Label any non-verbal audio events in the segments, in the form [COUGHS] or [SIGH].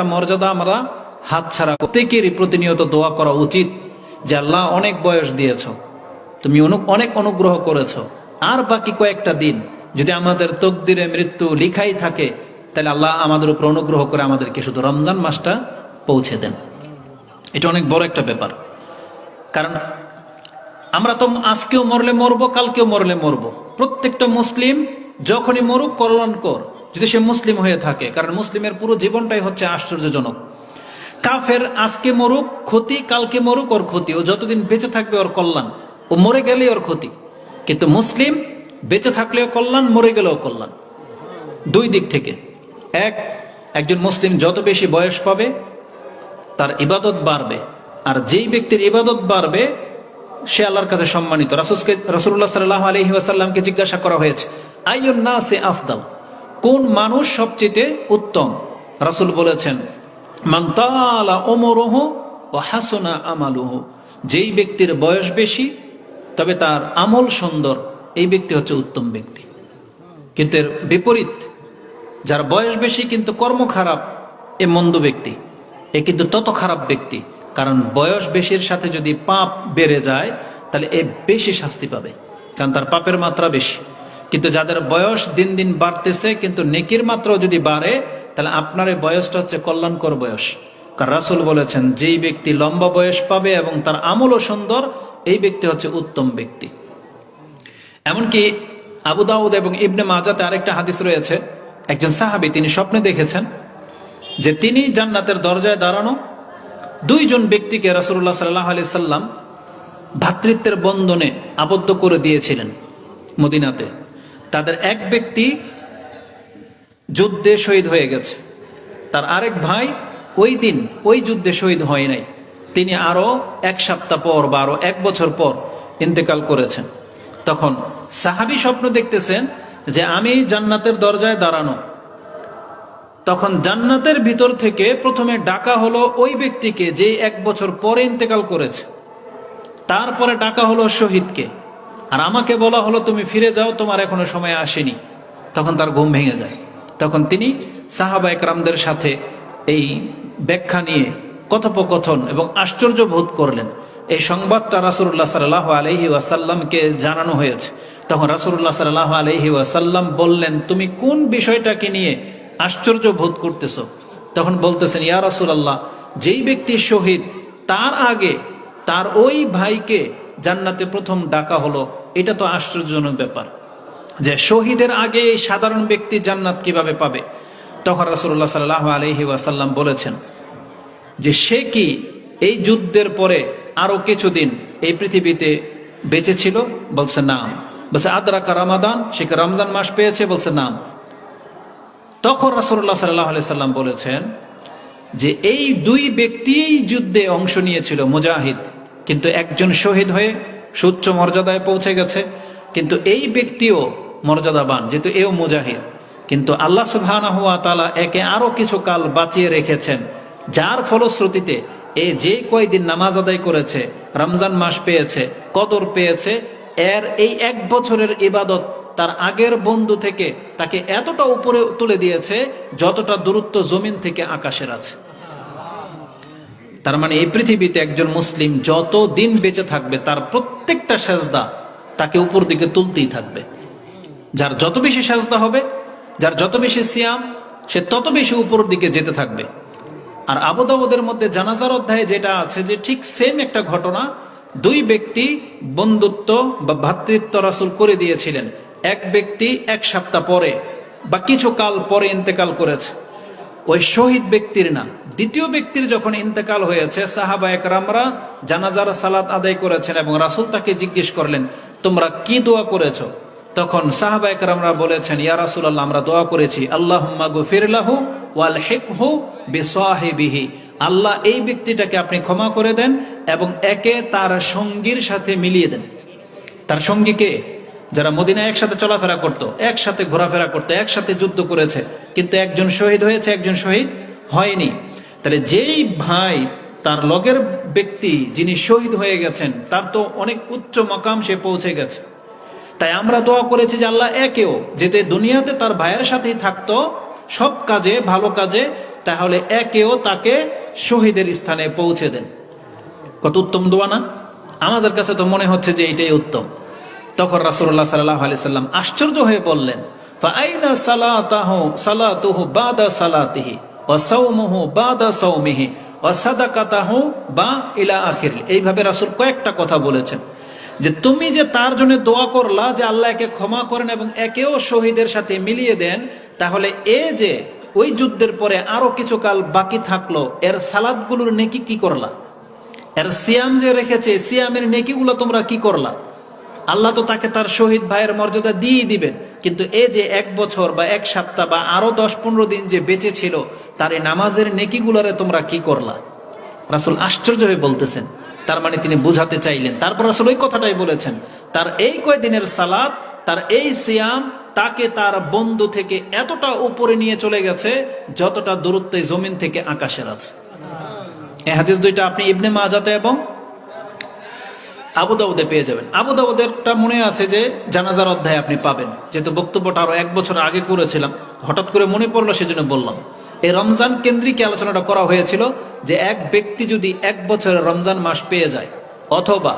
মর্যাদা আমরা হাত ছাড়া প্রত্যেকেরই প্রতিনিয়ত দোয়া করা উচিত যে আল্লাহ অনেক বয়স দিয়েছ, তুমি অনু- অনেক অনুগ্রহ করেছ। আর বাকি কয়েকটা দিন যদি আমাদের তকদিরে মৃত্যু লিখাই থাকে, তাহলে আল্লাহ আমাদের উপর অনুগ্রহ করে আমাদেরকে শুধু রমজান মাসটা পৌঁছে দেন। এটা অনেক বড় একটা ব্যাপার। কারণ আমরা তো আজকেও মরলে মরবো, কালকেও মরলে মরবো। প্রত্যেকটা মুসলিম যখনই মরুক, কল্যাণকর। যদি সে মুসলিম হয়ে থাকে, কারণ মুসলিমের পুরো জীবনটাই হচ্ছে আশ্চর্যজনক। কাফের আজকে মরুক, ক্ষতি কালকে মরুক, ওর ক্ষতি। ও যতদিন বেঁচে থাকবে ওর কল্যাণ। ও মরে গেলে ওর ক্ষতি। কিন্তু মুসলিম বেঁচে থাকলেও কল্যাণ, মরে গেলেও কল্যাণ। দুই দিক থেকে। এক, একজন মুসলিম যত বেশি বয়স পাবে, তার ইবাদত বাড়বে। আর যেই ব্যক্তির ইবাদত বাড়বে, সে আল্লাহর কাছে সম্মানিত। রাসুসকে রসুল্লাহ সাল্লাহ আলহি আসাল্লামকে জিজ্ঞাসা করা হয়েছে, আইয়ুন না সে আফদাল? কোন মানুষ সবচেয়ে উত্তম? রাসুল বলেছেন মান্তালা ওমরহ ও হাসনা আমালুহ। যেই ব্যক্তির বয়স বেশি, তবে তার আমল সুন্দর, এই ব্যক্তি হচ্ছে উত্তম ব্যক্তি। কিন্তু এর বিপরীত, যার বয়স বেশি কিন্তু কর্ম খারাপ, এ মন্দ ব্যক্তি। এ কিন্তু তত খারাপ ব্যক্তি, কারণ বয়স বেশির সাথে যদি পাপ বেড়ে যায়, তাহলে এ বেশি শাস্তি পাবে, কারণ তার পাপের মাত্রা বেশি। কিন্তু যাদের বয়স দিন দিন বাড়তেছে, কিন্তু নেকির মাত্র যদি বাড়ে, তাহলে আপনার এই বয়সটা হচ্ছে কল্যাণকর বয়স। কারণ রাসুল বলেছেন, যেই ব্যক্তি লম্বা বয়স পাবে এবং তার আমলও সুন্দর, এই ব্যক্তি হচ্ছে উত্তম ব্যক্তি। এমনকি আবু দাউদ এবং ইবনে মাজাতে আরেকটা হাদিস রয়েছে। একজন সাহাবি তিনি স্বপ্নে দেখেছেন যে তিনি জান্নাতের দরজায় দাঁড়ানো দুইজন ব্যক্তিকে রাসুল্লাহ সাল্লাহ আলি সাল্লাম ভ্রাতৃত্বের বন্ধনে আবদ্ধ করে দিয়েছিলেন মদিনাতে। তাদের এক ব্যক্তি যুদ্ধে শহীদ হয়ে গেছে। তার আরেক ভাই ওই দিন ওই যুদ্ধে শহীদ হয় নাই। তিনি আরও এক সপ্তাহ পর বা আরও এক বছর পর ইন্তেকাল করেছেন। তখন সাহাবি স্বপ্ন দেখতেছেন যে আমি জান্নাতের দরজায় দাঁড়ানো। তখন জান্নাতের ভিতর থেকে প্রথমে ডাকা হলো ওই ব্যক্তিকে যে এক বছর পরে ইন্তেকাল করেছে। তারপরে ডাকা হলো শহীদকে। আর আমাকে বলা হলো, তুমি ফিরে যাও, তোমার এখনও সময় আসেনি। তখন তার ঘুম ভেঙে যায়। তখন তিনি সাহাবা একরামদের সাথে এই ব্যাখ্যা নিয়ে কথোপকথন এবং আশ্চর্য বোধ করলেন। এই সংবাদটা রাসুল্লাহ সাল্লাহ আলহি ওয়াসাল্লামকে জানানো হয়েছে। তখন রাসুল্লাহ সাল্লাহ আলহি ওয়াসাল্লাম বললেন, তুমি কোন বিষয়টাকে নিয়ে আশ্চর্য বোধ করতেছ? তখন বলতেছেন, ইয়া রাসুলাল্লাহ, যেই ব্যক্তি শহীদ, তার আগে তার ওই ভাইকে জান্নাতে প্রথম ডাকা হলো এটা তো আশ্চর্যজনক ব্যাপার যে শহীদের আগে এই সাধারণ ব্যক্তি জান্নাত কীভাবে পাবে? তখন রাসুল্লাহ সাল্লাহ আলহি ওয়াসাল্লাম বলেছেন যে সে কি এই যুদ্ধের পরে আরও কিছুদিন এই পৃথিবীতে বেঁচে ছিল? বলছে নাম বলছে, আদ্রাকা রামাদান, সে কি রমজান মাস পেয়েছে? বলছে নাম তখন রাসুল্লাহ সাল্লাহ আলি সাল্লাম বলেছেন যে এই দুই ব্যক্তি যুদ্ধে অংশ নিয়েছিল, মুজাহিদ। কিন্তু একজন শহীদ হয়ে সুচ্চ মর্যাদায় পৌঁছে গেছে। কিন্তু এই ব্যক্তিও মর্যাদাবান, যেহেতু এও মুজাহিদ। কিন্তু আল্লাহ সুবহানাহু ওয়া তাআলা একে আরও কিছু কাল বাঁচিয়ে রেখেছেন, যার ফলশ্রুতিতে এ যে কয়দিন নামাজ আদায় করেছে, রমজান মাস পেয়েছে, কদর পেয়েছে, এর এই এক বছরের ইবাদত তার আগের বন্ধু থেকে তাকে এতটা উপরে তুলে দিয়েছে, যতটা দূরত্ব জমিন থেকে আকাশের আছে। তার মানে এই পৃথিবীতে একজন মুসলিম যত দিন বেঁচে থাকবে, তার প্রত্যেকটা সেজদা তাকে উপর দিকে তুলতেই থাকবে। যার যত বেশি সেজদা হবে, যার যত বেশি সিয়াম, সে তত বেশি উপর দিকে যেতে থাকবে। আর আবুদাবুদের মধ্যে জানাজার অধ্যায়ে যেটা আছে যে ঠিক সেম একটা ঘটনা দুই ব্যক্তি বন্ধুত্ব বা ভ্রাতৃত্ব রাসুল করে দিয়েছিলেন। এক ব্যক্তি এক সপ্তাহ পরে বা কিছু কাল পরে ইন্তেকাল করেছে। ওই শহীদ ব্যক্তির না দ্বিতীয় ব্যক্তির যখন ইন্তেকাল হয়েছে, সাহাবা একরামরা জানাজার সালাত আদায় করেছেন এবং রাসুল তাকে জিজ্ঞেস করলেন, তোমরা কি দোয়া করেছ? তখন সাহাবা একরামরা বলেছেন, ইয়া রাসূলুল্লাহ, আমরা দোয়া করেছি আল্লাহ গফির লাহু ওয়াল হিকহু বিসাহিবিহি। আল্লাহ এই ব্যক্তিটাকে আপনি ক্ষমা করে দেন এবং একে তার সঙ্গীর সাথে মিলিয়ে দেন। তার সঙ্গীকে যারা মদিনায় একসাথে চলাফেরা করত, একসাথে ঘোরাফেরা করতো, একসাথে যুদ্ধ করেছে, কিন্তু একজন শহীদ হয়েছে, একজন শহীদ হয়নি। তাহলে যেই ভাই, তার লগের ব্যক্তি যিনি শহীদ হয়ে গেছেন, তার তো অনেক উচ্চ মকাম সে পৌঁছে গেছে। তাই আমরা দোয়া করেছি যে আল্লাহ একেও যেতে দুনিয়াতে তার ভাইয়ের সাথেই থাকতো, সব কাজে, ভালো কাজে, তাহলে একেও তাকে শহীদের স্থানে পৌঁছে দেন। কত উত্তম দোয়া না? আমাদের কাছে তো মনে হচ্ছে যে এটাই উত্তম। তখন রাসুল্লাহ সাল্লাহ আলি সাল্লাম আশ্চর্য হয়ে বললেন ফাইনা সালাতাহু, সালাতুহু বাদা সালাতিহি ও সৌমুহু বাদা সৌমিহি ও সাদাকাতাহু বা ইলা আখির এইভাবে রাসুল কয়েকটা কথা বলেছেন, যে তুমি যে তার জন্য দোয়া করলা, যে আল্লাহ একে ক্ষমা করেন এবং একেও শহীদের সাথে মিলিয়ে দেন, তাহলে এ যে ওই যুদ্ধের পরে আরও কিছু কাল বাকি থাকল, এর সালাদগুলোর নেকি কি করলা? এর সিয়াম যে রেখেছে, সিয়ামের নেকিগুলো তোমরা কি করলা? আল্লাহ তো তাকে তার শহীদ ভাইয়ের মর্যাদা দিয়ে দিবেন। কিন্তু এ যে এক বছর বা এক সপ্তাহ বা আরও দশ পনেরো দিন যে বেঁচে ছিল, তার এই নামাজের নেকিগুলোরে তোমরা কি করলা? রাসুল আশ্চর্য হয়ে বলতেছেন, তার মানে তিনি বুঝাতে চাইলেন। তারপর রাসুল ওই কথাটাই বলেছেন, তার এই কয়দিনের সালাদ তার এই সিয়াম তাকে তার বন্ধু থেকে এতটা উপরে নিয়ে চলে গেছে, যতটা দূরত্বে জমিন থেকে আকাশের আছে। এই হাদিস দুইটা আপনি ইবনে মাজাতে এবং আবু দাউদে পেয়ে যাবেন। আবু দাউদেরটা মনে আছে যে জানাজার অধ্যায় আপনি পাবেন। যেহেতু বক্তব্যটা আরও এক বছর আগে করেছিলাম, হঠাৎ করে মনে পড়ল সেজন্য বললাম। এই রমজান কেন্দ্রিক আলোচনাটা করা হয়েছিল যে এক ব্যক্তি যদি এক বছরের রমজান মাস পেয়ে যায়, অথবা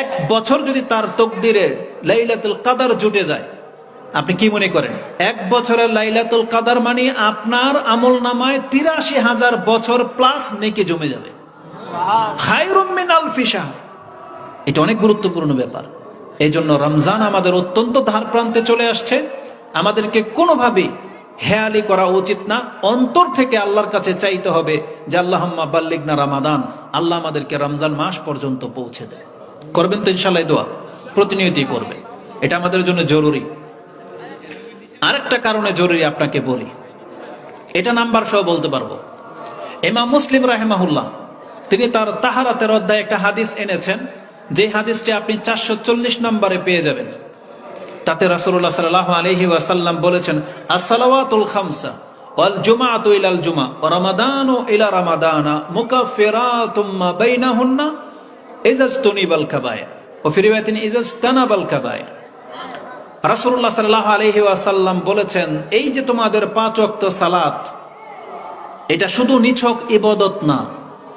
এক বছর যদি তার তকদিরে লাইলাতুল কাদার জুটে যায়, আপনি কি মনে করেন? এক বছরের লাইলাতুল কাদার মানে আপনার আমল নামায় তিরাশি হাজার বছর প্লাস নেকে জমে যাবে। খায়রুম মিন আলফি শাহ। এটা অনেক গুরুত্বপূর্ণ ব্যাপার। এই জন্য রমজান আমাদের অত্যন্ত ধার প্রান্তে চলে আসছে। আমাদেরকে কোনোভাবেই হেয়ালি করা উচিত না। অন্তর থেকে আল্লাহর কাছে চাইতে হবে যে, আল্লাহম্মা বাল্লিগনা রামাদান, আল্লাহ আমাদেরকে রমজান মাস পর্যন্ত পৌঁছে দেয়। করবেন তো ইনশাল্লাহ দোয়া। প্রতিনিয়তই করবে। এটা আমাদের জন্য জরুরি। আরেকটা কারণে জরুরি আপনাকে বলি। এটা নাম্বার সহ বলতে পারব। এমা মুসলিম রাহেমাহুল্লাহ, তিনি তার তাহারাতের অধ্যায় একটা হাদিস এনেছেন। যে হাদিসটি আপনি চারশো চল্লিশ নম্বরে পেয়ে যাবেন। তাতে রাসুল্লাহ সাল্লাহ আলহি ওয়াসাল্লাম বলেছেন, আসসালাওয়াতুল খামসা জুমাআতু ইলাল জুমা রামাদানু ইলা রাসূলুল্লাহ সাল্লাল্লাহু আলাইহি ওয়াসাল্লাম বলেছেন, এই যে তোমাদের পাঁচ ওয়াক্ত সালাত, এটা শুধু নিছক ইবাদত না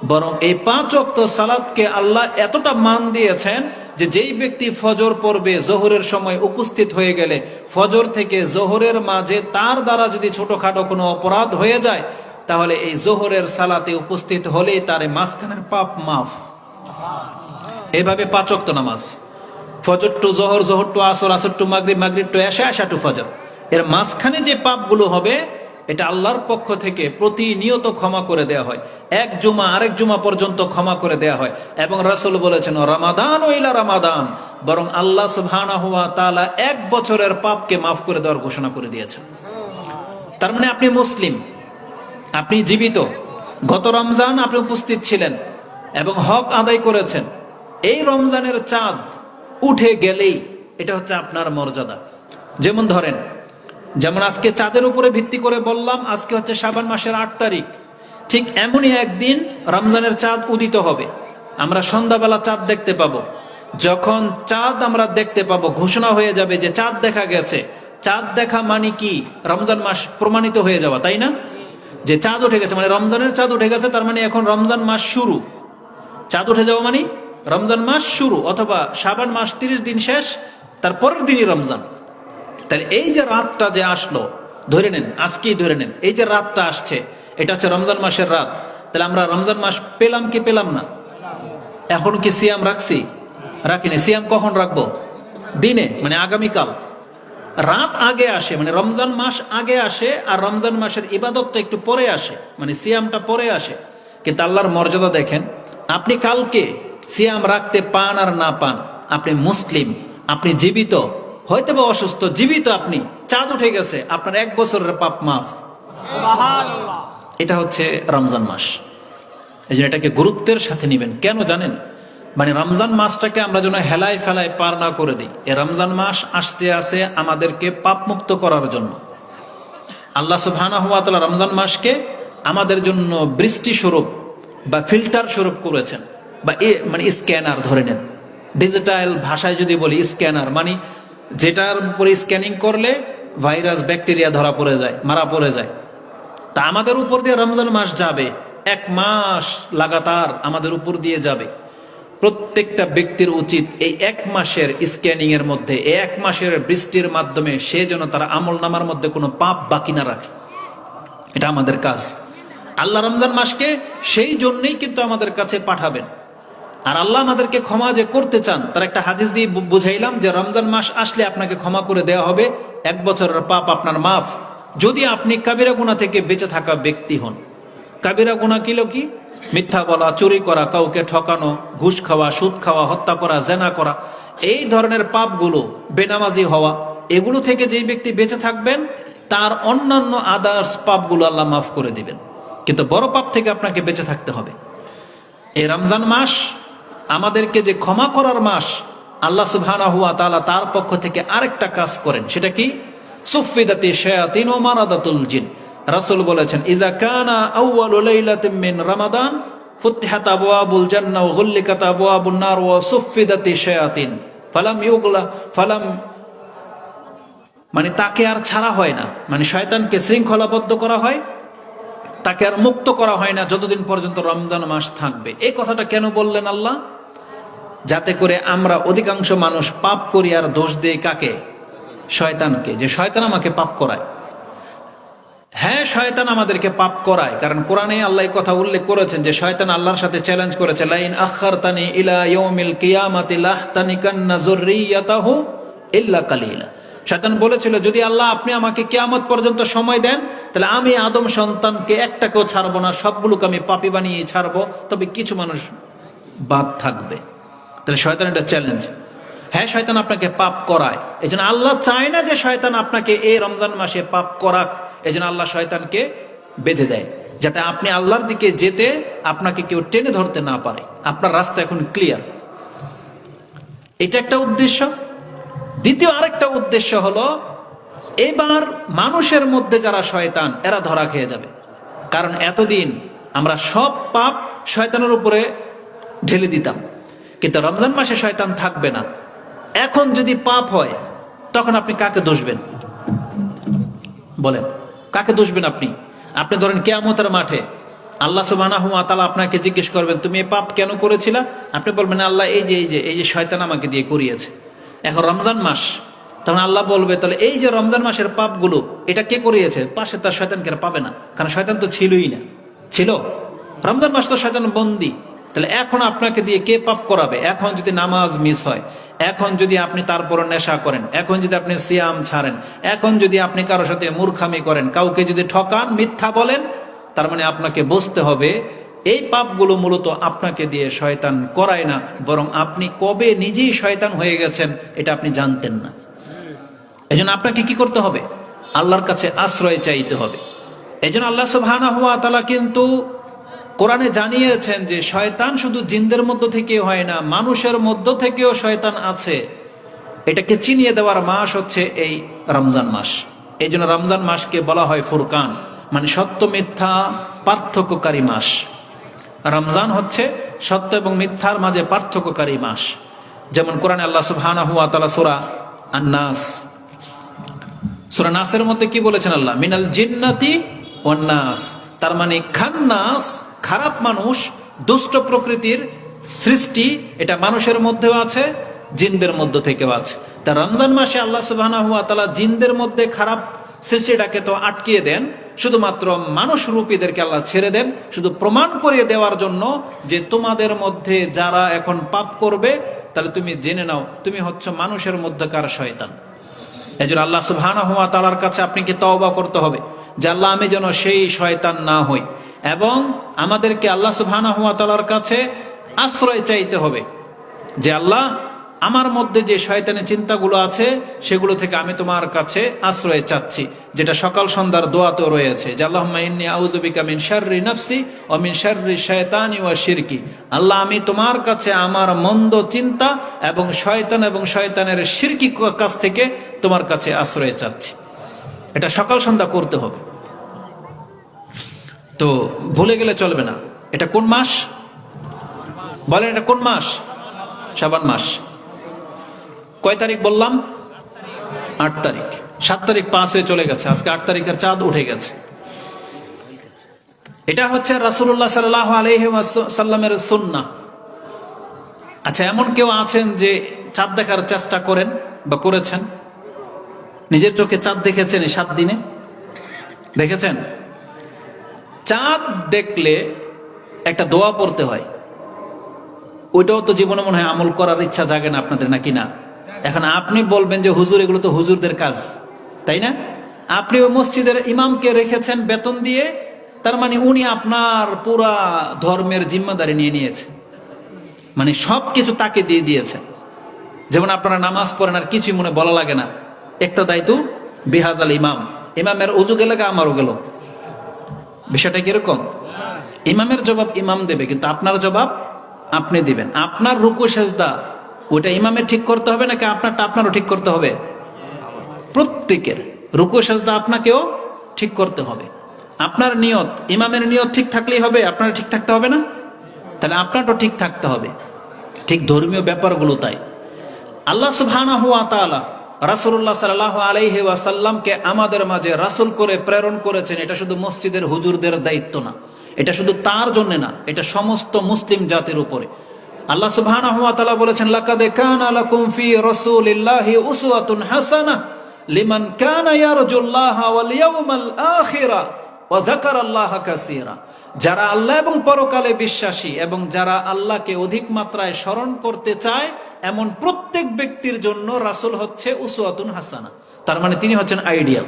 বরং এই পাঁচ ওয়াক্ত সালাতকে আল্লাহ এতটা মান দিয়েছেন যে যেই ব্যক্তি ফজর পড়বে জোহরের সময় উপস্থিত হয়ে গেলে ফজর থেকে জোহরের মাঝে তার দ্বারা যদি ছোটখাটো কোনো অপরাধ হয়ে যায়, তাহলে এই জোহরের সালাতে উপস্থিত হলেই তার মাঝখানের পাপ মাফ। এভাবে পাঁচক্ত নামাজ। ফজর টু জহর জহর টু আসর আসর টু মাগরিব মাগরিব টু এসা এসা টু ফজর। এর মাঝখানে যে পাপগুলো হবে এটা আল্লাহর পক্ষ থেকে প্রতিনিয়ত ক্ষমা করে দেয়া হয়। এক জুমা আরেক জুমা পর্যন্ত ক্ষমা করে দেয়া হয়। এবং রাসূল বলেছেন রামাদান ওইলা রামাদান। বরং আল্লাহ সুবহানাহু ওয়া তাআলা এক বছরের পাপকে মাফ করে দেওয়ার ঘোষণা করে দিয়েছেন। তার মানে আপনি মুসলিম, আপনি জীবিত। গত রমজান আপনি উপস্থিত ছিলেন এবং হক আদায় করেছেন। এই রমজানের চাঁদ উঠে গেলেই এটা হচ্ছে আপনার মর্যাদা। যেমন ধরেন যেমন আজকে চাঁদের উপরে ভিত্তি করে বললাম, আজকে হচ্ছে শাবান মাসের আট তারিখ। ঠিক এমনই একদিন রমজানের চাঁদ উদিত হবে। আমরা সন্ধ্যাবেলা চাঁদ দেখতে পাবো। যখন চাঁদ আমরা দেখতে পাবো, ঘোষণা হয়ে যাবে যে চাঁদ দেখা গেছে। চাঁদ দেখা মানে কি? রমজান মাস প্রমাণিত হয়ে যাওয়া, তাই না? যে চাঁদ উঠে গেছে মানে রমজানের চাঁদ উঠে গেছে, তার মানে এখন রমজান মাস শুরু। চাঁদ উঠে যাওয়া মানে? রমজান মাস শুরু, অথবা শাবান মাস তিরিশ দিন শেষ, তার পরের দিনই রমজান। তাহলে এই যে রাতটা যে আসলো, ধরে নেন, আজকেই ধরে নেন, এই যে রাতটা আসছে, এটা হচ্ছে রমজান মাসের রাত, তাহলে আমরা রমজান মাস পেলাম কি পেলাম না? এখন কি সিয়াম রাখছি? রাখিনি সিয়াম কখন রাখব? দিনে মানে আগামীকাল। রাত আগে আসে মানে রমজান মাস আগে আসে, আর রমজান মাসের ইবাদতটা একটু পরে আসে মানে সিয়ামটা পরে আসে। কিন্তু আল্লাহর মর্যাদা দেখেন, আপনি কালকে সিয়াম রাখতে পান আর না পান, আপনি মুসলিম, আপনি জীবিত হয়তো বা অসুস্থ, জীবিত আপনি, চাঁদ উঠে গেছে, আপনার এক বছরের পাপ মাফ। এটা হচ্ছে রমজান মাস। এই জন্য এটাকে গুরুত্বের সাথে নিবেন। কেন জানেন? মানে রমজান মাসটাকে আমরা যেন হেলায় ফেলায় পার না করে দিই। এ রমজান মাস আসতে আসে আমাদেরকে পাপ মুক্ত করার জন্য। আল্লাহ সুবহানা হুয়া রমজান মাসকে আমাদের জন্য বৃষ্টি স্বরূপ বা ফিল্টার স্বরূপ করেছেন। বা এ মানে স্ক্যানার ধরে নেন। ডিজিটাল ভাষায় যদি বলি স্ক্যানার মানে যেটার উপরে স্ক্যানিং করলে ভাইরাস ব্যাকটেরিয়া ধরা পড়ে যায়, মারা পড়ে যায়। তা আমাদের উপর দিয়ে রমজান মাস যাবে, এক মাস লাগাতার আমাদের উপর দিয়ে যাবে। প্রত্যেকটা ব্যক্তির উচিত এই এক মাসের স্ক্যানিং এর মধ্যে, এই এক মাসের বৃষ্টির মাধ্যমে সে যেন তার আমল নামার মধ্যে কোনো পাপ বাকি না রাখে। এটা আমাদের কাজ। আল্লাহ রমজান মাসকে সেই জন্যই কিন্তু আমাদের কাছে পাঠাবেন। আর আল্লাহ আমাদেরকে ক্ষমা যে করতে চান, তার একটা হাদিস দিয়ে বুঝাইলাম যে রমজান মাস আসলে আপনাকে ক্ষমা করে দেওয়া হবে, এক বছরের পাপ আপনার মাফ। যদি আপনি কাবিরা গুণা থেকে বেঁচে থাকা ব্যক্তি হন। কাবিরা গুণা কিল কি? মিথ্যা বলা, চুরি করা, কাউকে ঠকানো, ঘুষ খাওয়া, সুদ খাওয়া, হত্যা করা, জেনা করা, এই ধরনের পাপগুলো, বেনামাজি হওয়া, এগুলো থেকে যেই ব্যক্তি বেঁচে থাকবেন, তার অন্যান্য আদার্স পাপগুলো আল্লাহ মাফ করে দিবেন। কিন্তু বড় পাপ থেকে আপনাকে বেঁচে থাকতে হবে। এই রমজান মাস আমাদেরকে যে ক্ষমা করার মাস আল্লাহ সুবহানা হুয়া তাআলা তার পক্ষ থেকে আরেকটা কাজ করেন। সেটা কি? সুফিদাতি শায়াতিন ও মারাদাতুল জিন। রাসূল বলেছেন ইজা কানা আউয়ালু লাইলাতিন মিন রমাদান ফুতিহাত আবওয়াবুল জান্নাহ ওয়া গুল্লিকাত আবওয়াবুন নার ওয়া সুফিদাতি শায়াতিন। ফালাম ইউগলা, ফালাম মানে তাকে আর ছাড়া হয় না। মানে শয়তানকে শৃঙ্খলাবদ্ধ করা হয় তাকে আর মুক্ত করা হয় না যতদিন পর্যন্ত রমজান মাস থাকবে। এই কথাটা কেন বললেন আল্লাহ? যাতে করে আমরা অধিকাংশ মানুষ পাপ করি আর দোষ দেই কাকে? শয়তানকে। যে শয়তান আমাকে পাপ করায়। হ্যাঁ শয়তান আমাদেরকে পাপ করায়। কারণ কোরআনে আল্লাহ কথা উল্লেখ করেছেন যে শয়তান আল্লাহর সাথে চ্যালেঞ্জ করেছে, লাইন আখারতানি ইলা ইয়াউমিল কিয়ামাতি লাহতানিকান্না যুররিয়াতাহু ইল্লা কালিলা। শয়তান বলেছিল, যদি আল্লাহ আপনি আমাকে কেয়ামত পর্যন্ত সময় দেন, তাহলে আমি আদম সন্তানকে একটাকেও ছাড়বো না, সবগুলোকে আমি পাপি বানিয়ে ছাড়বো, তবে কিছু মানুষ বাদ থাকবে। তাহলে শয়তান এটা চ্যালেঞ্জ হ্যাঁ শয়তান আপনাকে পাপ করায়। এই আল্লাহ চায় না যে শয়তান আপনাকে এই রমজান মাসে পাপ করাক। এই আল্লাহ শয়তানকে বেঁধে দেয়, যাতে আপনি আল্লাহর দিকে যেতে আপনাকে কেউ টেনে ধরতে না পারে। আপনার রাস্তা এখন ক্লিয়ার এটা একটা উদ্দেশ্য। দ্বিতীয় আরেকটা উদ্দেশ্য হলো, এবার মানুষের মধ্যে যারা শয়তান, এরা ধরা খেয়ে যাবে। কারণ এতদিন আমরা সব পাপ শয়তানের উপরে ঢেলে দিতাম। কিন্তু রমজান মাসে শয়তান থাকবে না। এখন যদি পাপ হয়, তখন আপনি কাকে দোষবেন? বলেন, কাকে দোষবেন আপনি? আপনি ধরেন কেয়ামতের মাঠে আল্লাহ সুবহানাহু ওয়া তাআলা আপনাকে জিজ্ঞেস করবেন, তুমি এই পাপ কেন করেছিলা? আপনি বলবেন, আল্লাহ এই যে এই যে এই যে শয়তান আমাকে দিয়ে করিয়েছে। এখন রমজান মাস। তখন আল্লাহ বলবে, তাহলে এই যে রমজান মাসের পাপগুলো, এটা কে করিয়েছে? পাশে তার শয়তানকে পাবে না। কারণ শয়তান তো ছিলই না। ছিল? রমজান মাস তো শয়তান বন্দি। তাহলে এখন আপনাকে দিয়ে কে পাপ করাবে? এখন যদি নামাজ মিস হয়, এখন যদি আপনি তারপর নেশা করেন, এখন যদি আপনি সিয়াম ছাড়েন, এখন যদি আপনি কারোর সাথে মূর্খামি করেন, কাউকে যদি ঠকান, মিথ্যা বলেন, তার মানে আপনাকে বুঝতে হবে এই পাপগুলো মূলত আপনাকে দিয়ে শয়তান করায় না, বরং আপনি কবে নিজেই শয়তান হয়ে গেছেন, এটা আপনি জানতেন না। এই জন্য আপনাকে কি করতে হবে? আল্লাহর কাছে আশ্রয় চাইতে হবে। এই জন্য আল্লাহ সুবহানা হুয়া তালা কিন্তু কোরআনে জানিয়েছেন যে, শয়তান শুধু জিনদের মধ্য থেকে হয় না, মানুষের মধ্য থেকেও শয়তান আছে। এটাকে চিনিয়ে দেওয়ার মাস হচ্ছে এই রমজান মাস। এই জন্য রমজান মাসকে বলা হয় ফুরকান মানে সত্য মিথ্যা পার্থক্যকারী মাস। রমজান হচ্ছে সত্য এবং মিথ্যার মাঝে পার্থক্যকারী মাস। যেমন কোরআনে আল্লাহ সুবহানাহু হুয়া তাআলা সূরা আন-নাস। সূরা নাসের মধ্যে কি বলেছেন আল্লাহ? মিনাল জিন্নাতি ওয়ান নাস। তার মানে খান্নাস খারাপ মানুষ, দুষ্ট প্রকৃতির সৃষ্টি, এটা মানুষের মধ্যেও আছে, জিনদের মধ্য থেকেও আছে। তা রমজান মাসে আল্লাহ তাআলা জিনদের মধ্যে খারাপ সৃষ্টিটাকে তো আটকিয়ে দেন। শুধুমাত্র মানুষ রূপীদেরকে আল্লাহ ছেড়ে দেন, শুধু প্রমাণ করিয়ে দেওয়ার জন্য যে তোমাদের মধ্যে যারা এখন পাপ করবে, তাহলে তুমি জেনে নাও, তুমি হচ্ছে মানুষের মধ্যকার শয়তান। এই জন্য আল্লাহ সুবহানাহু হুয়া তালার কাছে আপনি কি তওবা করতে হবে, যে আল্লাহ আমি যেন সেই শয়তান না হই। এবং আমাদেরকে আল্লাহ সুবহানাহু হুয়া তালার কাছে আশ্রয় চাইতে হবে, যে আল্লাহ আমার মধ্যে যে শয়তানের চিন্তাগুলো আছে, সেগুলো থেকে আমি তোমার কাছে আশ্রয় চাচ্ছি, যেটা সকাল সন্ধ্যার দোয়াতেও রয়েছে। যে আল্লাহ ইন্নি আউযুবিকা মিন শাররি নাফসি ও মিন শাররি শয়তানি ওয়া শিরকি। আল্লাহ, আমি তোমার কাছে আমার মন্দ চিন্তা এবং শয়তান এবং শয়তানের শিরকি কাছ থেকে তোমার কাছে আশ্রয় চাচ্ছি। এটা সকাল সন্ধ্যা করতে হবে। তো ভুলে গেলে চলবে না। এটা কোন মাস? বলেন এটা কোন মাস? শাবান মাস। কয় তারিখ বললাম? আট তারিখ। সাত তারিখ পাঁচ হয়ে চলে গেছে। আজকে আট তারিখের চাঁদ উঠে গেছে। এটা হচ্ছে রাসুল্লাহ সাল্লাহ আলহি সাল্লামের সুন্না। আচ্ছা এমন কেউ আছেন যে চাঁদ দেখার চেষ্টা করেন বা করেছেন? নিজের চোখে চাঁদ দেখেছেন সাত দিনে? দেখেছেন? চাঁদ দেখলে একটা দোয়া পড়তে হয়। ওইটাও তো জীবনে মনে হয় আমল করার ইচ্ছা জাগে না আপনাদের, নাকি না? এখন আপনি বলবেন যে হুজুর, এগুলো তো হুজুরদের কাজ, তাই না? আপনি ওই মসজিদের ইমামকে রেখেছেন বেতন দিয়ে, তার মানে উনি আপনার পুরা ধর্মের জিম্মাদারি নিয়ে নিয়েছে মানে সব কিছু তাকে দিয়ে দিয়েছেন। যেমন আপনারা নামাজ পড়েন আর কিছুই মনে বলা লাগে না। একটা দায়িত্ব, বিহাজ আল ইমাম। ইমামের উজু গেলে আমারও গেল। বিষয়টা কীরকম? ইমামের জবাব ইমাম দেবে, কিন্তু আপনার জবাব আপনি দিবেন। আপনার রুকু সেজদা ওইটা ইমামের ঠিক করতে হবে নাকি আপনারটা আপনারও ঠিক করতে হবে? প্রত্যেকের। রুকু, সেজদা আপনাকেও ঠিক করতে হবে। আপনার নিয়ত, ইমামের নিয়ত ঠিক থাকলেই হবে, আপনার ঠিক থাকতে হবে না? তাহলে আপনারও ঠিক থাকতে হবে। ঠিক ধর্মীয় ব্যাপারগুলো তাই। আল্লাহ সুবহানাহু ওয়া তাআলা রাসূলুল্লাহ সাল্লাল্লাহু আলাইহি ওয়াসাল্লামকে আমাদের মাঝে রাসূল করে প্রেরণ করেছেন। এটা শুধু মসজিদের হুজুরদের দায়িত্ব না। এটা শুধু তার জন্য না, এটা সমস্ত মুসলিম জাতির উপরে। আল্লাহ সুবহানাহু ওয়া তাআলা বলেছেন, লাকাদ কানা লাকুম ফি রাসূলিল্লাহি উসওয়াতুন হাসানাহ লিমান কানা ইয়ারজুল্লাহা ওয়াল ইয়াউমাল আখিরা ওয়া যারা আল্লাহ এবং পরকালে বিশ্বাসী এবং যারা আল্লাহকে অধিক মাত্রায় স্মরণ করতে চায়, এমন প্রত্যেক ব্যক্তির জন্য রাসূল হচ্ছে উসওয়াতুন হাসানা। তার মানে তিনি হচ্ছেন আইডিয়াল,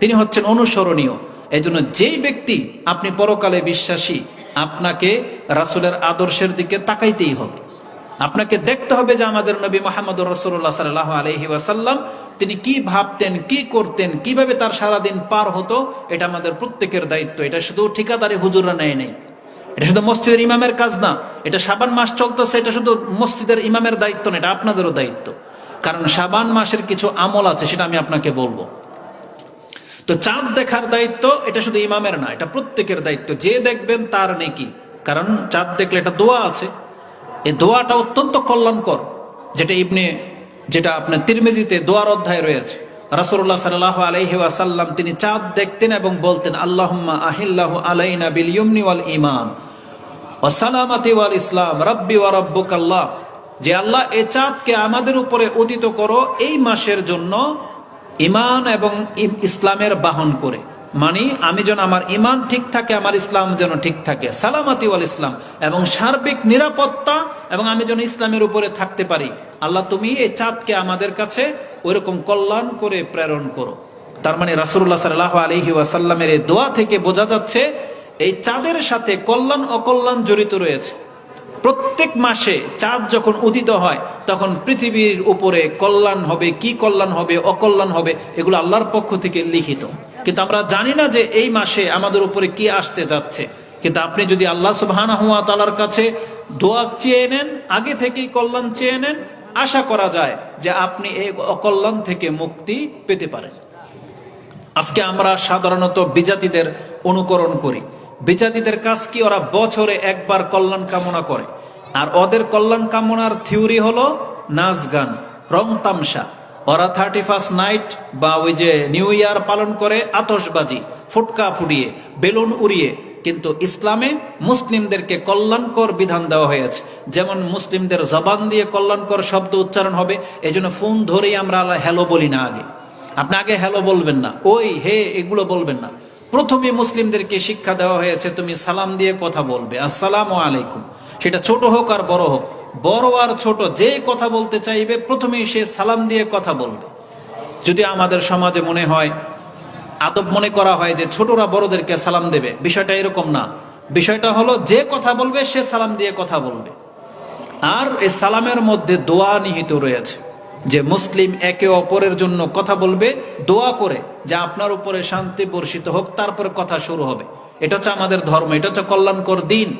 তিনি হচ্ছেন অনুসরণীয়। এই জন্য যেই ব্যক্তি আপনি পরকালে বিশ্বাসী, আপনাকে রাসূলের আদর্শের দিকে তাকাইতেই হবে। আপনাকে দেখতে হবে যে আমাদের নবী মোহাম্মদ রসুল্লাহ সাল্লাহ আলহি ওয়াসাল্লাম, তিনি কি ভাবতেন, কি করতেন, কীভাবে তার সারাদিন পার হতো, এটা আমাদের প্রত্যেকের দায়িত্ব। এটা শুধু ঠিকাদারি হুজুররা নেয় নেই। এটা শুধু মসজিদের ইমামের কাজ না, এটা সাবান মাস চলতেছে, এটা শুধু মসজিদের ইমামের দায়িত্ব না, এটা আপনাদেরও দায়িত্ব। কারণ সাবান মাসের কিছু আমল আছে, সেটা আমি আপনাকে বলব। তো চাঁদ দেখার দায়িত্ব, এটা শুধু ইমামের না, এটা প্রত্যেকের দায়িত্ব। যে দেখবেন তার নেকি। কারণ চাঁদ দেখলে এটা দোয়া আছে। এই দোয়াটা অত্যন্ত কল্যাণকর, যেটা ইবনে, যেটা আপনার তিরমেজিতে দোয়ার অধ্যায় রয়েছে। রাসুল্লাহ সাল্লাহ আলহি ওয়াসাল্লাম তিনি চাঁদ দেখতেন এবং বলতেন, আল্লাহুম্মা আহিল্লাহ আলাইনা বিল ইয়ুমনি ওয়াল ইমান ওয়াল ইসলাম, রব্বি ওয়া রব্বুক আল্লাহ যে আল্লাহ এ চাঁদকে আমাদের উপরে উদিত করো, এই মাসের জন্য ইমান এবং ইসলামের বাহন করে। মানে আমি যেন আমার ইমান ঠিক থাকে, আমার ইসলাম যেন ঠিক থাকে, সালামাতি ওয়াল ইসলাম, এবং সার্বিক নিরাপত্তা, এবং আমি যেন ইসলামের উপরে থাকতে পারি। আল্লাহ, তুমি এই চাঁদকে আমাদের কাছে ওইরকম কল্যাণ করে প্রেরণ করো। তার মানে রাসুল্লাহ সাল্লাহ আলহি ওয়াসাল্লামের এই দোয়া থেকে বোঝা যাচ্ছে, এই চাঁদের সাথে কল্যাণ, অকল্যাণ জড়িত রয়েছে। প্রত্যেক মাসে চাঁদ যখন উদিত হয়, তখন পৃথিবীর উপরে কল্যাণ হবে, কি কল্যাণ হবে, অকল্যাণ হবে, এগুলো আল্লাহর পক্ষ থেকে লিখিত। কিন্তু আমরা জানি না যে এই মাসে আমাদের উপরে কি আসতে যাচ্ছে। কিন্তু আপনি যদি আল্লাহ সুবহানাহু ওয়া তাআলার কাছে দোয়া চেয়ে নেন, আগে থেকেই কল্যাণ চেয়ে নেন, আশা করা যায় যে আপনি এই অকল্যাণ থেকে মুক্তি পেতে পারেন। আজকে আমরা সাধারণত বিজাতিদের অনুকরণ করি। বিজাতিদের কাজ কি? ওরা বছরে একবার কল্যাণ কামনা করে। আর ওদের কল্যাণ কামনার থিওরি হলো নাচ গান, রং তামসা ওরা থার্টি ফার্স্ট নাইট বা ওই যে নিউ ইয়ার পালন করে আতশবাজি, ফুটকা ফুটিয়ে, বেলুন উড়িয়ে। কিন্তু ইসলামে মুসলিমদেরকে কল্যাণকর বিধান দেওয়া হয়েছে। যেমন মুসলিমদের জবান দিয়ে কল্যাণকর শব্দ উচ্চারণ হবে এই জন্য ফোন ধরেই আমরা হ্যালো বলি না আগে। আপনি আগে হ্যালো বলবেন না। ওই হে, এগুলো বলবেন না। প্রথমে মুসলিমদেরকে শিক্ষা দেওয়া হয়েছে, তুমি সালাম দিয়ে কথা বলবে। আসসালাম আলাইকুম। সেটা ছোট হোক আর বড় হোক। বড় আর ছোট, যে কথা বলতে চাইবে, প্রথমেই সে সালাম দিয়ে কথা বলবে। যদি আমাদের সমাজে মনে হয়, আদব মনে করা হয় যে ছোটরা বড়দেরকে সালাম দেবে, বিষয়টা এরকম না। বিষয়টা হলো, যে কথা বলবে, সে সালাম দিয়ে কথা বলবে। আর এই সালামের মধ্যে দোয়া নিহিত রয়েছে। যে মুসলিম একে অপরের জন্য কথা বলবে, দোয়া করে যে আপনার উপরে শান্তি বর্ষিত হোক, তারপরে কথা শুরু হবে। এটা হচ্ছে আমাদের ধর্ম, এটা হচ্ছে কল্যাণকর দিন।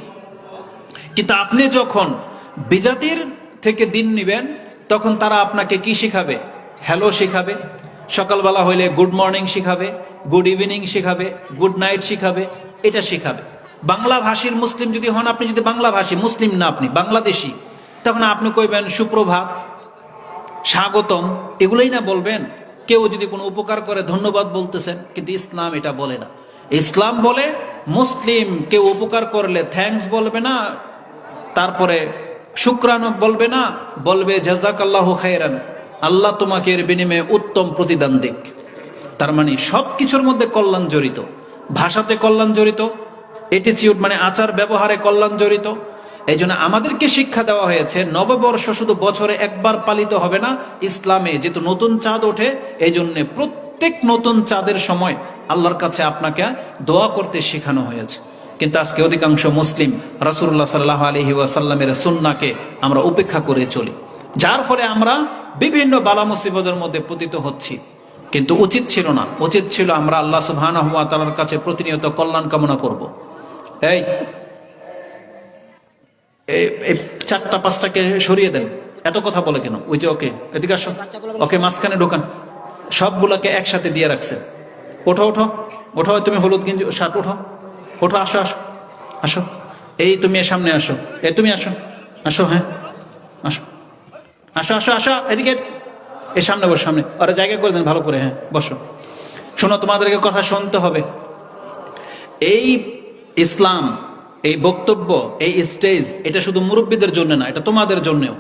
কিন্তু আপনি যখন বিজাতির থেকে দিন নিবেন, তখন তারা আপনাকে কি শিখাবে? হ্যালো শিখাবে। সকালবেলা হইলে গুড মর্নিং শিখাবে গুড ইভিনিং শিখাবে গুড নাইট শিখাবে, এটা শিখাবে। বাংলা ভাষীর মুসলিম যদি হন, আপনি যদি বাংলা ভাষী, মুসলিম না আপনি, বাংলাদেশি, তখন আপনি কইবেন, সুপ্রভাত, স্বাগতম, এগুলোই না বলবেন। কেউ যদি কোনো উপকার করে, ধন্যবাদ বলতেছেন, কিন্তু ইসলাম এটা বলে না। ইসলাম বলে, মুসলিম কেউ উপকার করলে থ্যাঙ্কস বলবে না, তারপরে শুক্রানু বলবে না, বলবে জাজাক আল্লাহ খায়রান, আল্লাহ তোমাকে এর বিনিময়ে উত্তম প্রতিদান দিক। তার মানে সব কিছুর মধ্যে কল্যাণ জড়িত। ভাষাতে কল্যাণ জড়িত এটিচিউড মানে আচার ব্যবহারে কল্যাণ জড়িত। এই জন্য আমাদেরকে শিক্ষা দেওয়া হয়েছে, নববর্ষ শুধু বছরে একবার পালিত হবে না, ইসলামে যেহেতু নতুন চাঁদ ওঠে এই জন্য প্রত্যেক নতুন চাঁদের সময় আল্লাহর কাছে আপনাকে দোয়া করতে শেখানো হয়েছে। কিন্তু আজকে অধিকাংশ মুসলিম রাসুল্লাহ সাল্লাহ আলহি ওয়াসাল্লামের সুন্নাকে আমরা উপেক্ষা করে চলি। যার ফলে আমরা বিভিন্ন বালা মুসিবতের মধ্যে পতিত হচ্ছি। কিন্তু উচিত ছিল না। উচিত ছিল আমরা আল্লাহ সুবহান তালার কাছে প্রতিনিয়ত কল্যাণ কামনা করব। এই চারটা পাঁচটাকে সরিয়ে দেন। এত কথা বলে কেন? ওই যে ওকে, এদিকে আসো। ওকে, মাঝখানে ঢোকান। সবগুলোকে একসাথে দিয়ে রাখছেন। ওঠো ওঠো। ওঠো, তুমি হলুদ গেঞ্জি, শার্ট ওঠো। ওঠো, আসো আসো আসো। এই তুমি সামনে আসো। এ তুমি আসো আসো হ্যাঁ আসো। আসো আসো আসো, এদিকে এ সামনে বসো, সামনে। আরে জায়গা করে দেন, ভালো করে হ্যাঁ বসো। শোনো, তোমাদেরকে কথা শুনতে হবে। এই ইসলাম, এই বক্তব্য, এই স্টেজ, এটা শুধু মুরব্বীদের জন্য না, এটা তোমাদের জন্যও।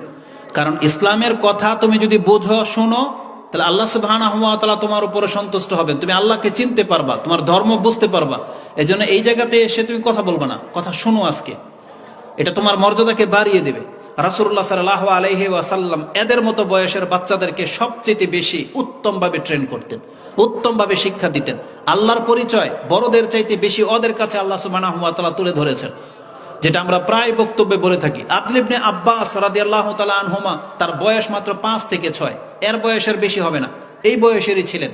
কারণ ইসলামের কথা তুমি যদি বোঝো, শোনো তাহলে আল্লাহ সুবাহ তোমার উপরে সন্তুষ্ট হবেন। তুমি আল্লাহকে চিনতে পারবা, তোমার ধর্ম বুঝতে পারবা। এই জন্য এই জায়গাতে এসে তুমি কথা বলবা না। কথা শোনো আজকে। এটা তোমার মর্যাদাকে বাড়িয়ে দেবে। রাসুল্লাহ সাল্লাহ আলহি ওয়াসাল্লাম এদের মতো বয়সের বাচ্চাদেরকে সবচেয়ে বেশি উত্তমভাবে ট্রেন করতেন, উত্তমভাবে শিক্ষা দিতেন। আল্লাহর পরিচয় বড়দের চাইতে বেশি ওদের কাছে আল্লাহ সুবাহ তুলে ধরেছেন। যেটা আমরা প্রায় বক্তব্যে বলে থাকি। আবলিবনে আব্বাস রাদি আল্লাহ তালা আনহুমা, তার বয়স মাত্র পাঁচ থেকে ছয়। এর বয়সের বেশি হবে না। এই বয়সেরই ছিলেন।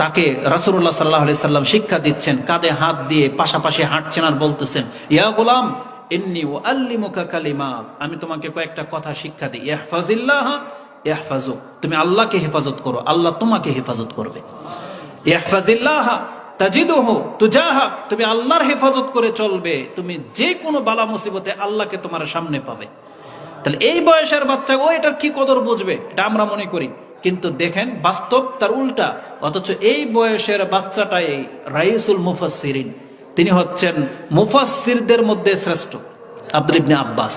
তাকে রাসুল্লাহ সাল্লাহ সাল্লাম শিক্ষা দিচ্ছেন, কাঁধে হাত দিয়ে পাশাপাশি হাঁটছেন আর বলতেছেন, ইয়া গোলাম এমনি ও আল্লিমুকা কালিমা। আমি তোমাকে কয়েকটা কথা শিক্ষা দিই। ইহফাজিল্লাহ ইহফাজু তুমি আল্লাহকে হেফাজত করো, আল্লাহ তোমাকে হেফাজত করবে। ইহফাজিল্লাহ তাজিদুহ তুজাহা তুমি আল্লাহর হেফাজত করে চলবে, তুমি যে কোনো বালা মুসিবতে আল্লাহকে তোমার সামনে পাবে। তাহলে এই বয়সের বাচ্চা, ও এটার কি কদর বুঝবে? এটা আমরা মনে করি। কিন্তু দেখেন, বাস্তব তার উল্টা, অথচ এই বয়সের বাচ্চাটাই রাইসুল মুফাসিরিন তিনি হচ্ছেন মুফাসিরদের মধ্যে শ্রেষ্ঠ, আব্দুল আব্বাস।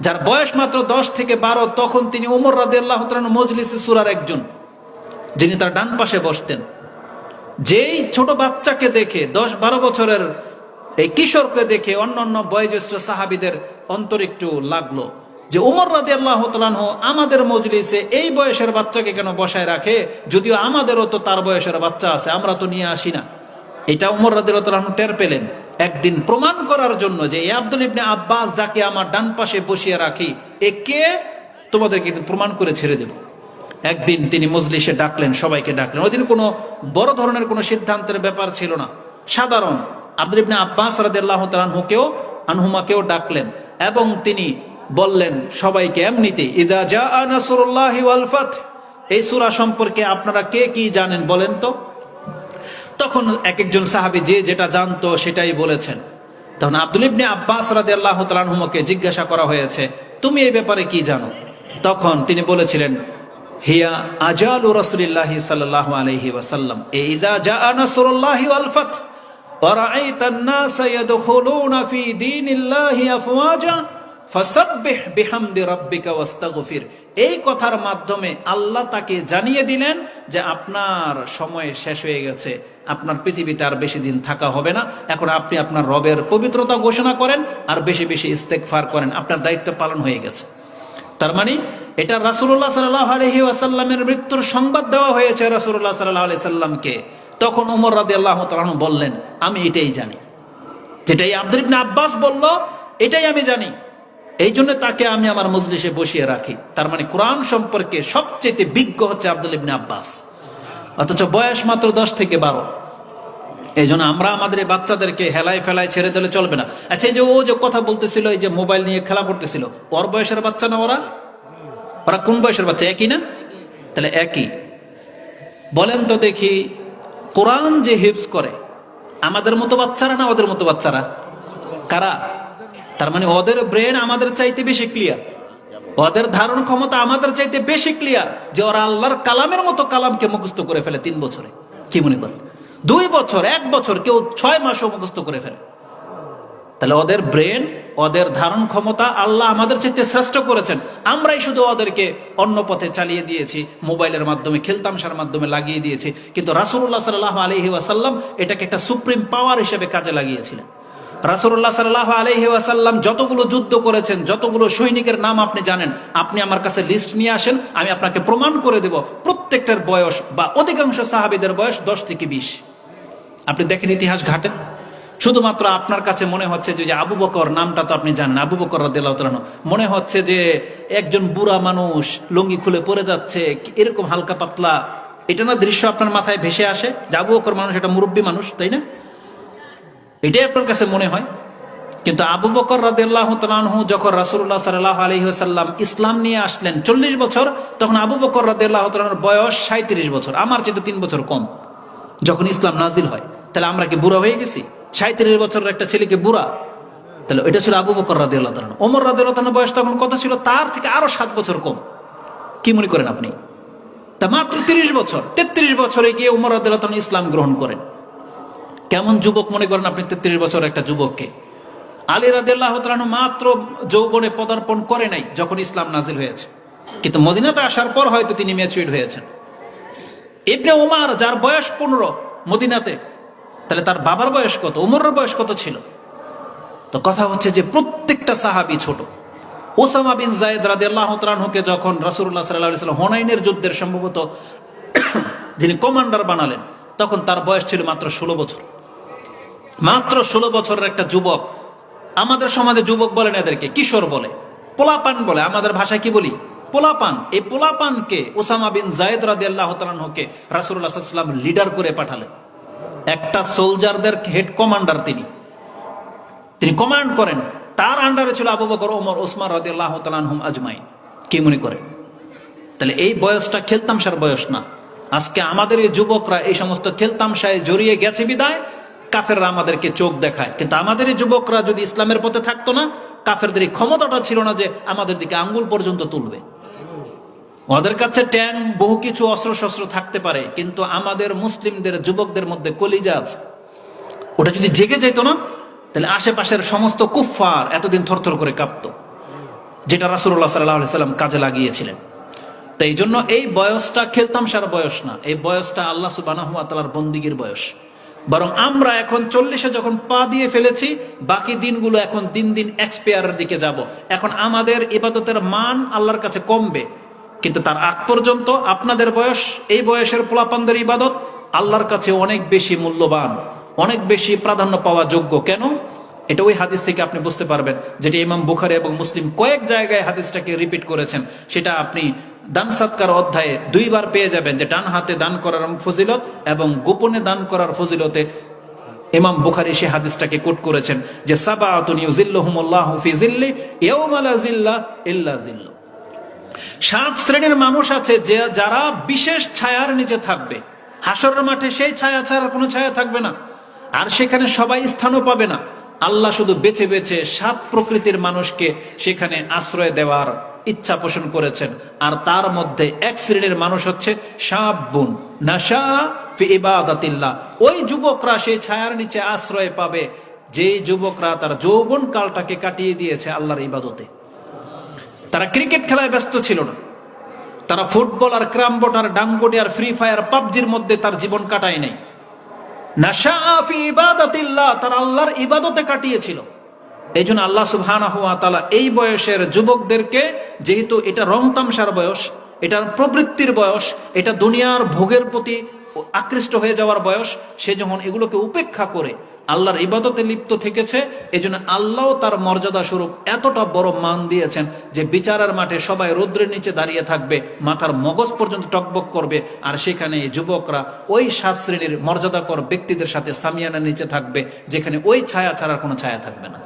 যার বয়স মাত্র দশ থেকে বারো, তখন তিনি উমর রাদি আল্লাহ মজলিসে সুরার একজন। যিনি তার ডান পাশে বসতেন। যেই ছোট বাচ্চাকে দেখে, দশ বারো বছরের এই কিশোরকে দেখে অন্য অন্য বয়োজ্যেষ্ঠ সাহাবিদের অন্তর একটু লাগল যে উমর রাদি আল্লাহ তালানহ আমাদের মজলিসে এই বয়সের বাচ্চাকে কেন বসায় রাখে? যদিও আমাদেরও তো তার বয়সের বাচ্চা আছে, আমরা তো নিয়ে আসি না। এটা উমর রাদি তালানহ টের পেলেন। একদিন প্রমাণ করার জন্য যে এই আব্দুল ইবনে আব্বাস যাকে আমার ডান পাশে বসিয়ে রাখি, একে তোমাদেরকে প্রমাণ করে ছেড়ে দেব। একদিন তিনি মজলিসে ডাকলেন, সবাইকে ডাকলেন। ওই দিন কোনো বড় ধরনের কোনো সিদ্ধান্তের ব্যাপার ছিল না। সাধারণ আব্দুল ইবনে আব্বাস রাদিয়াল্লাহু তাআলাহুকেও আনহুমাকেও ডাকলেন এবং তিনি বললেন, সবাইকে এমনিতে ইজা জা নাসরুল্লাহি ওয়াল ফাত এই সূরা সম্পর্কে আপনারা কে কি জানেন বলেন তো? তখন এক একজন সাহাবী যে যেটা জানতো সেটাই বলেছেন। তখন আব্দুল ইবনে আব্বাস রাদিয়াল্লাহু তাআলাহুকে জিজ্ঞাসা করা হয়েছে, তুমি এই ব্যাপারে কি জানো? তখন তিনি বলেছিলেন হিয়া আজাল রাসূলিল্লাহি সাল্লাল্লাহু আলাইহি ওয়াসাল্লাম এ ইজা জা নাসরুল্লাহি ওয়াল ফাত ورأيت الناس يدخلون في دين الله أفواجا ফাসাব্বিহ বিহামদি রাব্বিকা ওয়াস্তাগফির এই কথার মাধ্যমে আল্লাহ তাকে জানিয়ে দিলেন যে আপনার সময় শেষ হয়ে গেছে আপনার পৃথিবীতে আর বেশি দিন থাকা হবে না এখন আপনি আপনার রবের পবিত্রতা ঘোষণা করেন আর বেশি বেশি ইস্তেকফার করেন আপনার দায়িত্ব পালন হয়ে গেছে তার মানে এটা রাসূলুল্লাহ সাল্লাল্লাহু আলাইহি ওয়াসাল্লামের মৃত্যুর সংবাদ দেওয়া হয়েছে রাসূলুল্লাহ সাল্লাহ আলাইহি সাল্লামকে তখন ওমর রাদিয়াল্লাহু তাআলা বললেন, আমি এটাই জানি। যেটাই আব্দুল আব্বাস বলল, এটাই আমি জানি। এই জন্য তাকে আমি আমার মজলিসে বসিয়ে রাখি। তার মানে কোরআন সম্পর্কে সবচেয়ে বিজ্ঞ হচ্ছে আব্দুল ইবনে আব্বাস। অথচ বয়স মাত্র দশ থেকে বারো। এই জন্য আমরা আমাদের বাচ্চাদেরকে হেলায় ফেলায় ছেড়ে দিলে চলবে না। আচ্ছা এই যে ও যে কথা বলতেছিল, এই যে মোবাইল নিয়ে খেলা করতেছিল, ওর বয়সের বাচ্চা না ওরা? ওরা কোন বয়সের বাচ্চা? একই না? তাহলে একই। বলেন তো দেখি, কোরআন যে হিপস করে, আমাদের মতো বাচ্চারা না ওদের মতো বাচ্চারা? কারা? তার মানে ওদের ব্রেন আমাদের চাইতে বেশি ক্লিয়ার ওদের ধারণ ক্ষমতা আমাদের চাইতে বেশি ক্লিয়ার যে ওরা আল্লাহর কালামের মতো কালামকে মুখস্থ করে ফেলে তিন বছরে। কি মনে করেন? দুই বছর, এক বছর, কেউ ছয় মাসও মুখস্থ করে ফেলে। তাহলে ওদের ব্রেন, ওদের ধারণ ক্ষমতা আল্লাহ আমাদের চাইতে শ্রেষ্ঠ করেছেন। আমরাই শুধু ওদেরকে অন্য পথে চালিয়ে দিয়েছি, মোবাইলের মাধ্যমে খেলতামশার মাধ্যমে লাগিয়ে দিয়েছি। কিন্তু রাসুল্লাহ সাল্লাহ আলহি ওয়াসাল্লাম এটাকে একটা সুপ্রিম পাওয়ার হিসেবে কাজে লাগিয়েছিলেন। রাসুল্লাহ সাল্লাহ আলহি ওয়াসাল্লাম যতগুলো যুদ্ধ করেছেন, যতগুলো সৈনিকের নাম আপনি জানেন, আপনি আমার কাছে লিস্ট নিয়ে আসেন, আমি আপনাকে প্রমাণ করে দেব, প্রত্যেকটার বয়স বা অধিকাংশ সাহাবিদের বয়স দশ থেকে বিশ। আপনি দেখেন ইতিহাস ঘাটেন শুধুমাত্র আপনার কাছে মনে হচ্ছে যে আবু বকর নামটা তো আপনি জানেন, আবু বকর রাদিয়াল্লাহু মনে হচ্ছে যে, একজন বুড়া মানুষ লুঙ্গি খুলে পড়ে যাচ্ছে এরকম হালকা পাতলা, এটা না দৃশ্য আপনার মাথায় ভেসে আসে? যে আবু বকর মানুষ এটা মুরব্বী মানুষ, তাই না? এটাই আপনার কাছে মনে হয়? কিন্তু আবু বকর রাদিয়াল্লাহু তাআলাহু যখন রাসূলুল্লাহ সাল্লাল্লাহু আলাইহি ওয়াসাল্লাম ইসলাম নিয়ে আসলেন চল্লিশ বছর, তখন আবু বকর রাদিয়াল্লাহু তাআলার বয়স সাঁত্রিশ বছর, আমার চেয়ে তিন বছর কম। যখন ইসলাম নাজিল হয়, তাহলে আমরা কি বুড়া হয়ে গেছি? সাঁত্রিশ বছরের একটা ছেলেকে বুড়া, তাহলে এটা ছিল আবু বকর রাদি আল্লাহ ওমর রাদি আল্লাহ বয়স তখন কত ছিল? তার থেকে আরও সাত বছর কম। কি মনে করেন আপনি? তা মাত্র তিরিশ বছর, তেত্রিশ বছরে গিয়ে উমর রাদি আল্লাহ ইসলাম গ্রহণ করেন। কেমন যুবক মনে করেন আপনি তেত্রিশ বছর একটা যুবককে? আলী রাদিল্লাহ মাত্র যৌবনে পদার্পণ করে নাই, যখন ইসলাম নাজিল হয়েছে। কিন্তু মদিনাতে আসার পর হয়তো তিনি ম্যাচুইড হয়েছেন। ইবনে উমার, যার বয়স পনেরো, মদিনাতে তাহলে তার বাবার বয়স কত? উমরের বয়স কত ছিল? তো কথা হচ্ছে যে প্রত্যেকটা সাহাবি ছোট। ওসামা বিন জায়দ রাদি আল্লাহ যখন রাসুল্লাহ সাল্লাহ সাল্লাম হোনাইনের যুদ্ধের সম্ভবত [COUGHS] যিনি কমান্ডার বানালেন, তখন তার বয়স ছিল মাত্র ষোলো বছর। মাত্র ষোলো বছরের একটা যুবক, আমাদের সমাজে যুবক বলেন এদেরকে, কিশোর বলে। পোলাপান বলে, আমাদের ভাষায় কি বলি? পোলাপান। এই পোলাপানকে ওসামা বিন জায়দ রাদি আল্লাহ তালুকে রাসুল্লাহ সাল্লাম লিডার করে পাঠালেন। একটা সোলজারদের হেড কমান্ডার তিনি। তিনি কমান্ড করেন। তার আন্ডারে ছিল আবু বকর, ওমর, ওসমান রাদি আল্লাহ তালানহুম আজমাই কি মনে করে? তাহলে এই বয়সটা খেলতামশার বয়স না। আজকে আমাদের এই যুবকরা এই সমস্ত খেলতামশায় জড়িয়ে গেছে বিদায়, কাফেররা আমাদেরকে চোখ দেখায়। কিন্তু আমাদের এই যুবকরা যদি ইসলামের পথে থাকতো না, কাফেরদের এই ক্ষমতাটা ছিল না যে আমাদের দিকে আঙ্গুল পর্যন্ত তুলবে। ওদের কাছে ট্যাং বহু কিছু অস্ত্র শস্ত্র থাকতে পারে, কিন্তু আমাদের মুসলিমদের, যুবকদের মধ্যে কলিজা আছে। ওটা যদি জেগে যেত না, তাহলে আশেপাশের সমস্ত কুফফার এতদিন থরথর করে কাঁপত, যেটা রাসুল্লাহ সাল্লাহ সাল্লাম কাজে লাগিয়েছিলেন। তো এই জন্য এই বয়সটা খেলতাম সারা বয়স না, এই বয়সটা আল্লাহ সুবানার বন্দিগির বয়স। বরং আমরা এখন চল্লিশে যখন পা দিয়ে ফেলেছি, বাকি দিনগুলো এখন দিন দিন এক্সপায়ারের দিকে যাব। এখন আমাদের ইবাদতের মান আল্লাহর কাছে কমবে। কিন্তু তার আগ পর্যন্ত আপনাদের বয়স, এই বয়সের পোলাপানদের ইবাদত আল্লাহর কাছে অনেক বেশি মূল্যবান, অনেক বেশি প্রাধান্য পাওয়া যোগ্য। কেন? এটা ওই হাদিস থেকে আপনি বুঝতে পারবেন যেটা ইমাম বুখারি এবং মুসলিম কয়েক জায়গায় হাদিসটাকে রিপিট করেছেন। সেটা আপনি দান সৎকার অধ্যায়ে দুইবার পেয়ে যাবেন যে ডান হাতে দান করার ফজিলত এবং গোপনে দান করার ফজিলতে ইমাম বুখারি সে হাদিসটাকে কোট করেছেন যে সাবাআতুন ইউজিল্লুহুমুল্লাহু ফি জিল্লি ইয়াউমা জিল্লা ইল্লা জিল্লু সাত শ্রেণির মানুষ আছে যে যারা বিশেষ ছায়ার নিচে থাকবে। হাসরের মাঠে সেই ছায়া ছাড়া কোনো ছায়া থাকবে না। আর সেখানে সবাই স্থানও পাবে না। আল্লাহ শুধু বেছে বেছে সাত প্রকৃতির মানুষকে সেখানে আশ্রয় দেওয়ার ইচ্ছা পোষণ করেছেন। আর তার মধ্যে এক শ্রেণির মানুষ হচ্ছে সাবুন ওই যুবকরা সেই ছায়ার নিচে আশ্রয় পাবে। যে যুবকরা তার যৌবন কালটাকে কাটিয়ে দিয়েছে আল্লাহর ইবাদতে। তারা ক্রিকেট খেলায় ব্যস্ত ছিল না। তারা ফুটবল আর ক্রামবোট আর ডাঙ্গোটি আর ফ্রি ফায়ার পাবজির মধ্যে তার জীবন কাটায় নাই। তারা আল্লাহর ইবাদতে কাটিয়েছিল। এই জন্য আল্লাহ তাআলা এই বয়সের যুবকদেরকে, যেহেতু এটা রং তামসার বয়স, এটার প্রবৃত্তির বয়স, এটা দুনিয়ার ভোগের প্রতি আকৃষ্ট হয়ে যাওয়ার বয়স, সে যখন এগুলোকে উপেক্ষা করে আল্লাহর ইবাদতে লিপ্ত থেকেছে এই জন্য আল্লাহ তার মর্যাদা স্বরূপ এতটা বড় মান দিয়েছেন যে বিচারের মাঠে সবাই রৌদ্রের নিচে দাঁড়িয়ে থাকবে, মাথার মগজ পর্যন্ত টকবক করবে, আর সেখানে যুবকরা ওই সাত শ্রেণির মর্যাদাকর ব্যক্তিদের সাথে সামিয়ানার নিচে থাকবে, যেখানে ওই ছায়া ছাড়ার কোনো ছায়া থাকবে না।